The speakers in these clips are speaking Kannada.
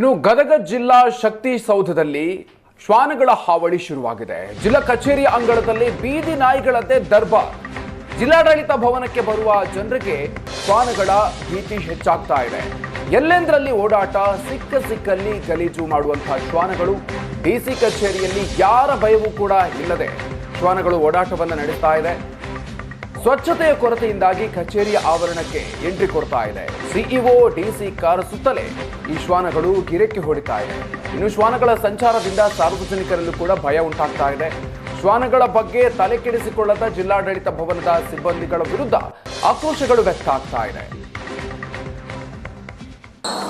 ಇನ್ನು ಗದಗ ಜಿಲ್ಲಾ ಶಕ್ತಿ ಸೌಧದಲ್ಲಿ ಶ್ವಾನಗಳ ಹಾವಳಿ ಶುರುವಾಗಿದೆ. ಜಿಲ್ಲಾ ಕಚೇರಿ ಅಂಗಳದಲ್ಲಿ ಬೀದಿ ನಾಯಿಗಳದ್ದೇ ದರ್ಬಾರ್ ಜಿಲ್ಲಾಡಳಿತ ಭವನಕ್ಕೆ ಬರುವ ಜನರಿಗೆ ಶ್ವಾನಗಳ ಭೀತಿ ಹೆಚ್ಚಾಗ್ತಾ ಇದೆ. ಎಲ್ಲೆಂದರಲ್ಲಿ ಓಡಾಟ, ಸಿಕ್ಕ ಸಿಕ್ಕಲ್ಲಿ ಗಲೀಜು ಮಾಡುವಂತಹ ಶ್ವಾನಗಳು. ಡಿಸಿ ಕಚೇರಿಯಲ್ಲಿ ಯಾರ ಭಯವೂ ಕೂಡ ಇಲ್ಲದೆ ಶ್ವಾನಗಳು ಓಡಾಟವನ್ನು ನಡೆಸ್ತಾ ಇದೆ. ಸ್ವಚ್ಛತೆಯ ಕೊರತೆಯಿಂದಾಗಿ ಕಚೇರಿಯ ಆವರಣಕ್ಕೆ ಎಂಟ್ರಿ ಕೊಡ್ತಾ ಇದೆ. ಸಿಇಒ, ಡಿಸಿ ಕಾರ್ ಸುತ್ತಲೇ ಈ ಶ್ವಾನಗಳು ಗಿರಕ್ಕೆ ಹೊಡಿತಾ ಇದೆ. ಇನ್ನು ಶ್ವಾನಗಳ ಸಂಚಾರದಿಂದ ಸಾರ್ವಜನಿಕರಲ್ಲೂ ಕೂಡ ಭಯ ಉಂಟಾಗ್ತಾ ಇದೆ. ಶ್ವಾನಗಳ ಬಗ್ಗೆ ತಲೆ ಕೆಡಿಸಿಕೊಳ್ಳದ ಜಿಲ್ಲಾಡಳಿತ ಭವನದ ಸಿಬ್ಬಂದಿಗಳ ವಿರುದ್ಧ ಆಕ್ರೋಶಗಳು ವ್ಯಕ್ತ ಆಗ್ತಾ ಇದೆ.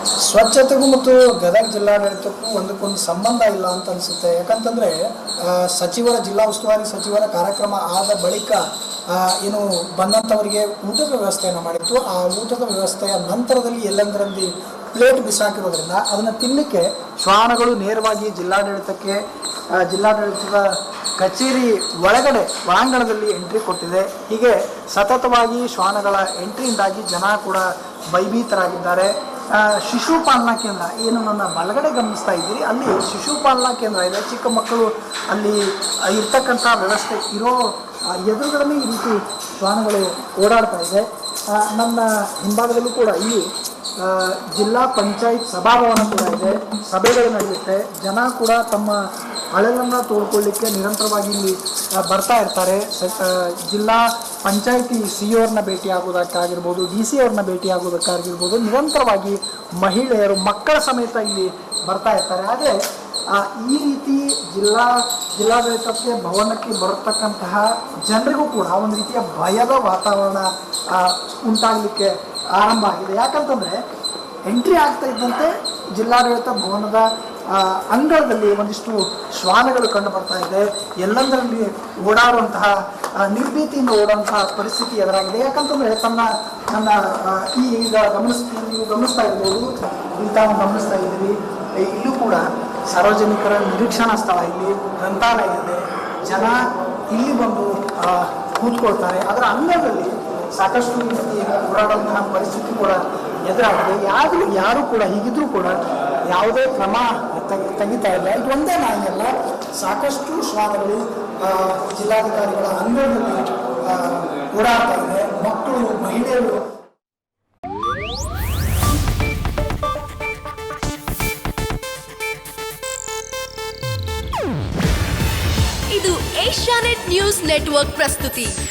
ಸ್ವಚ್ಛತೆಗೂ ಮತ್ತು ಗದಗ ಜಿಲ್ಲಾಡಳಿತಕ್ಕೂ ಒಂದಕ್ಕೊಂದು ಸಂಬಂಧ ಇಲ್ಲ ಅಂತ ಅನಿಸುತ್ತೆ. ಯಾಕಂತಂದರೆ ಸಚಿವರ ಜಿಲ್ಲಾ ಉಸ್ತುವಾರಿ ಸಚಿವರ ಕಾರ್ಯಕ್ರಮ ಆದ ಬಳಿಕ ಏನು ಬಂದಂಥವರಿಗೆ ಊಟದ ವ್ಯವಸ್ಥೆಯನ್ನು ಮಾಡಿತ್ತು. ಆ ಊಟದ ವ್ಯವಸ್ಥೆಯ ನಂತರದಲ್ಲಿ ಎಲ್ಲೆಂದರಲ್ಲಿ ಪ್ಲೇಟ್ ಬಿಸಾಕಿರೋದ್ರಿಂದ ಅದನ್ನು ತಿನ್ನಲಿಕ್ಕೆ ಶ್ವಾನಗಳು ನೇರವಾಗಿ ಜಿಲ್ಲಾಡಳಿತಕ್ಕೆ ಜಿಲ್ಲಾಡಳಿತದ ಕಚೇರಿ ಒಳಗಡೆ ಒಳಾಂಗಣದಲ್ಲಿ ಎಂಟ್ರಿ ಕೊಟ್ಟಿದೆ. ಹೀಗೆ ಸತತವಾಗಿ ಶ್ವಾನಗಳ ಎಂಟ್ರಿಯಿಂದಾಗಿ ಜನ ಕೂಡ ಭಯಭೀತರಾಗಿದ್ದಾರೆ. ಆ, ಶಿಶು ಪಾಲನಾ ಕೇಂದ್ರ ಏನು ನನ್ನ ಬಲಗಡೆ ಗಮನಿಸ್ತಾ ಇದ್ದೀರಿ ಅಲ್ಲಿ ಶಿಶು ಪಾಲನಾ ಕೇಂದ್ರ ಇದೆ ಚಿಕ್ಕ ಮಕ್ಕಳು ಅಲ್ಲಿ ಇರ್ತಕ್ಕಂಥ ವ್ಯವಸ್ಥೆ ಇರೋ ಆ, ಈ ರೀತಿ ಶ್ವಾನಗಳು ಓಡಾಡ್ತಾ ಇದೆ. ನನ್ನ ಹಿಂಭಾಗದಲ್ಲೂ ಕೂಡ ಇಲ್ಲಿ ಜಿಲ್ಲಾ ಪಂಚಾಯತ್ ಸಭಾಭವನ ಕೂಡ ಇದೆ ಸಭೆಗಳು ನಡೆಯುತ್ತೆ. ಜನ ಕೂಡ ತಮ್ಮ ಅಳಲನ್ನು ತೋಡ್ಕೊಳ್ಳಿಕ್ಕೆ ನಿರಂತರವಾಗಿ ಇಲ್ಲಿ ಬರ್ತಾ ಇರ್ತಾರೆ. ಜಿಲ್ಲಾ ಪಂಚಾಯಿತಿ ಸಿ ಅವ್ರನ್ನ ಭೇಟಿ ಆಗೋದಕ್ಕಾಗಿರ್ಬೋದು ಡಿ ಸಿ ಅವ್ರನ್ನ ಭೇಟಿ ಆಗೋದಕ್ಕಾಗಿರ್ಬೋದು ನಿರಂತರವಾಗಿ ಮಹಿಳೆಯರು, ಮಕ್ಕಳ ಸಮೇತ ಇಲ್ಲಿ ಬರ್ತಾ ಇರ್ತಾರೆ. ಆದರೆ ಈ ರೀತಿ ಜಿಲ್ಲಾ ಜಿಲ್ಲಾಡಳಿತಕ್ಕೆ ಭವನಕ್ಕೆ ಬರತಕ್ಕಂತಹ ಜನರಿಗೂ ಕೂಡ ಒಂದು ರೀತಿಯ ಭಯದ ವಾತಾವರಣ ಉಂಟಾಗಲಿಕ್ಕೆ ಆರಂಭ ಆಗಿದೆ. ಯಾಕಂತಂದರೆ, ಎಂಟ್ರಿ ಆಗ್ತಾ ಇದ್ದಂತೆ ಜಿಲ್ಲಾಡಳಿತ ಭವನದ ಅಂಗಳದಲ್ಲಿ ಒಂದಿಷ್ಟು ಶ್ವಾನಗಳು ಕಂಡು ಬರ್ತಾ ಇದೆ. ಎಲ್ಲಂದರಲ್ಲಿ ಓಡಾಡುವಂತಹ ನಿರ್ಭೀತಿಯಿಂದ ಓಡುವಂತಹ ಪರಿಸ್ಥಿತಿ ಎದುರಾಗಿದೆ. ಯಾಕಂತಂದರೆ ತನ್ನ ನನ್ನ ಈ ಈಗ ಗಮನಿಸ್ತೀವಿ ನೀವು ಗಮನಿಸ್ತಾ ಇರ್ಬೋದು ಇಲ್ಲಿ ತಾವು ಗಮನಿಸ್ತಾ ಇದ್ದೀರಿ ಇಲ್ಲೂ ಕೂಡ ಸಾರ್ವಜನಿಕರ ನಿರೀಕ್ಷಣಾ ಸ್ಥಳ ಇಲ್ಲಿ, ಗ್ರಂಥಾಲಯ ಇದೆ. ಜನ ಇಲ್ಲಿ ಬಂದು ಕೂತ್ಕೊಳ್ತಾರೆ. ಅದರ ಅಂಗಳದಲ್ಲಿ ಸಾಕಷ್ಟು ರೀತಿ ಓಡಾಡುವಂತಹ ಪರಿಸ್ಥಿತಿ ಕೂಡ ಎದುರಾಗಿದೆ. ಯಾರು ಯಾರು ಕೂಡ ಹೀಗಿದ್ರೂ ಕೂಡ ಯಾವುದೇ ಕ್ರಮ ತೆಗಿ- ತೆಗಿತಾ ಇಲ್ಲ. ಇದು ಒಂದೇ ನಾಯಿ ಅಲ್ಲ. ಸಾಕಷ್ಟು ಶ್ವಾನಗಳು ಜಿಲ್ಲಾಧಿಕಾರಿಗಳ ಅಂಗಡಿಯಲ್ಲಿ ಓಡಾಡ್ತಾ ಇದೆ. ಮಕ್ಕಳು, ಮಹಿಳೆಯರು ಇದು ಏಷ್ಯಾನೆಟ್ ನ್ಯೂಸ್ ನೆಟ್ವರ್ಕ್ ಪ್ರಸ್ತುತಿ.